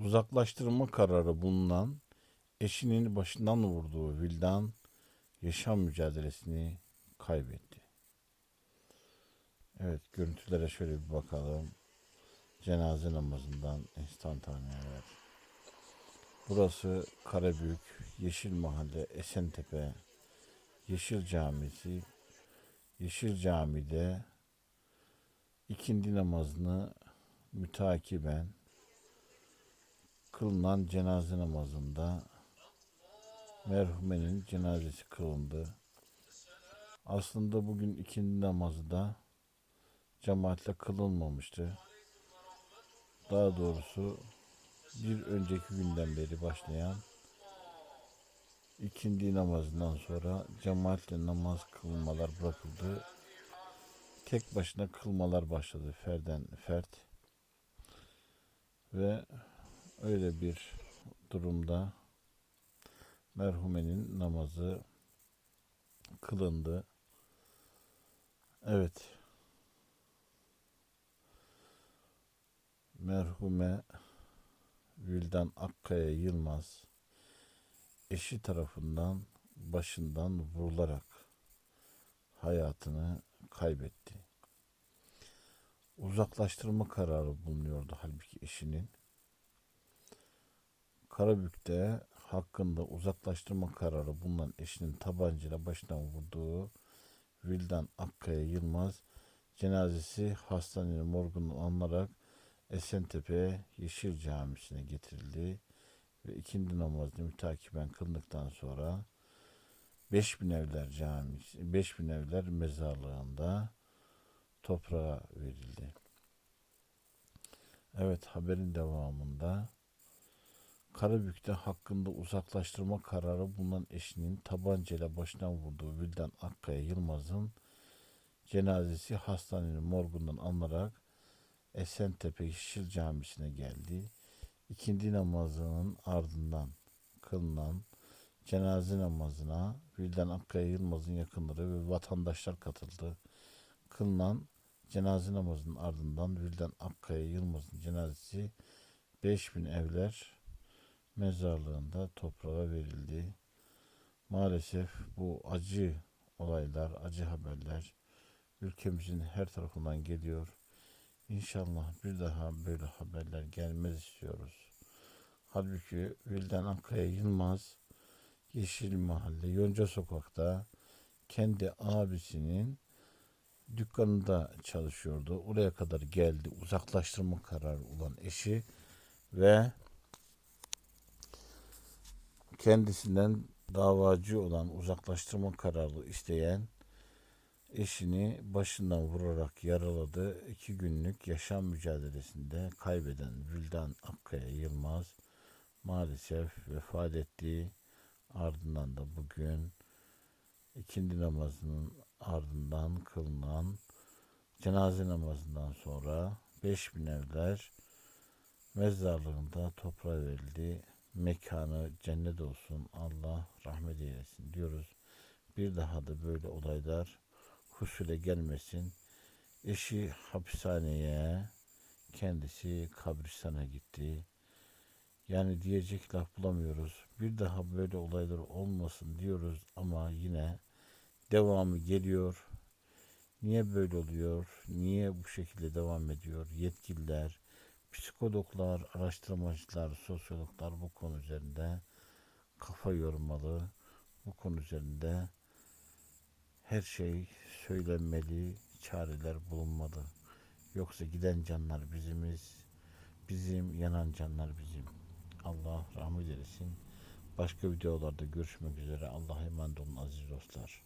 Uzaklaştırma kararı bulunan eşinin başından vurduğu Vildan yaşam mücadelesini kaybetti. Evet görüntülere şöyle bir bakalım. Cenaze namazından enstantaneler. Burası Karabük, Yeşil Mahalle, Esentepe, Yeşil Camisi. Yeşil Cami'de ikindi namazını mütakiben kılınan cenaze namazında merhumenin cenazesi kılındı. Aslında bugün ikindi namazı da cemaatle kılınmamıştı. Daha doğrusu bir önceki günden beri başlayan ikindi namazından sonra cemaatle namaz kılmalar bırakıldı. Tek başına kılmalar başladı ferden fert. Ve öyle bir durumda merhumenin namazı kılındı. Evet. Merhume Vildan Akkaya Yılmaz eşi tarafından başından vurularak hayatını kaybetti. Uzaklaştırma kararı bulunuyordu halbuki eşinin. Karabük'te hakkında uzaklaştırma kararı bulunan eşinin tabancayla başından vurduğu Vildan Akkaya Yılmaz cenazesi hastanenin morgundan alınarak Esentepe Yeşil Camisi'ne getirildi ve ikindi namazını mütakiben kıldıktan sonra 5000 Evler Camisi, 5000 Evler mezarlığında toprağa verildi. Evet haberin devamında Karabük'te hakkında uzaklaştırma kararı bulunan eşinin tabancayla başına vurduğu Vildan Akkaya Yılmaz'ın cenazesi hastanenin morgundan alınarak Esentepe Yeşil Camisi'ne geldi. İkindi namazının ardından kılınan cenaze namazına Vildan Akkaya Yılmaz'ın yakınları ve vatandaşlar katıldı. Kılınan cenaze namazının ardından Vildan Akkaya Yılmaz'ın cenazesi 5000 evler mezarlığında toprağa verildi. Maalesef bu acı olaylar, acı haberler ülkemizin her tarafından geliyor. İnşallah bir daha böyle haberler gelmez istiyoruz. Halbuki Vildan Akkaya Yılmaz Yeşil Mahalle Yonca Sokak'ta kendi abisinin dükkanında çalışıyordu. Oraya kadar geldi. Uzaklaştırma kararı olan eşi ve kendisinden davacı olan uzaklaştırma kararı isteyen eşini başından vurarak yaraladı. İki günlük yaşam mücadelesinde kaybeden Vildan Akkaya Yılmaz maalesef vefat etti. Ardından da bugün ikindi namazının ardından kılınan cenaze namazından sonra 5000 evler mezarlığında toprağa verildi. Mekanı cennet olsun. Allah rahmet eylesin diyoruz. Bir daha da böyle olaylar husule gelmesin. Eşi hapishaneye, kendisi kabristana gitti. Yani diyecek laf bulamıyoruz. Bir daha böyle olaylar olmasın diyoruz ama yine devamı geliyor. Niye böyle oluyor? Niye bu şekilde devam ediyor? Yetkililer, psikologlar, araştırmacılar, sosyologlar bu konu üzerinde kafa yormalı. Bu konu üzerinde her şey söylenmeli, çareler bulunmalı. Yoksa giden canlar bizimiz, bizim yanan canlar bizim. Allah rahmet eylesin. Başka videolarda görüşmek üzere. Allah'a emanet olun aziz dostlar.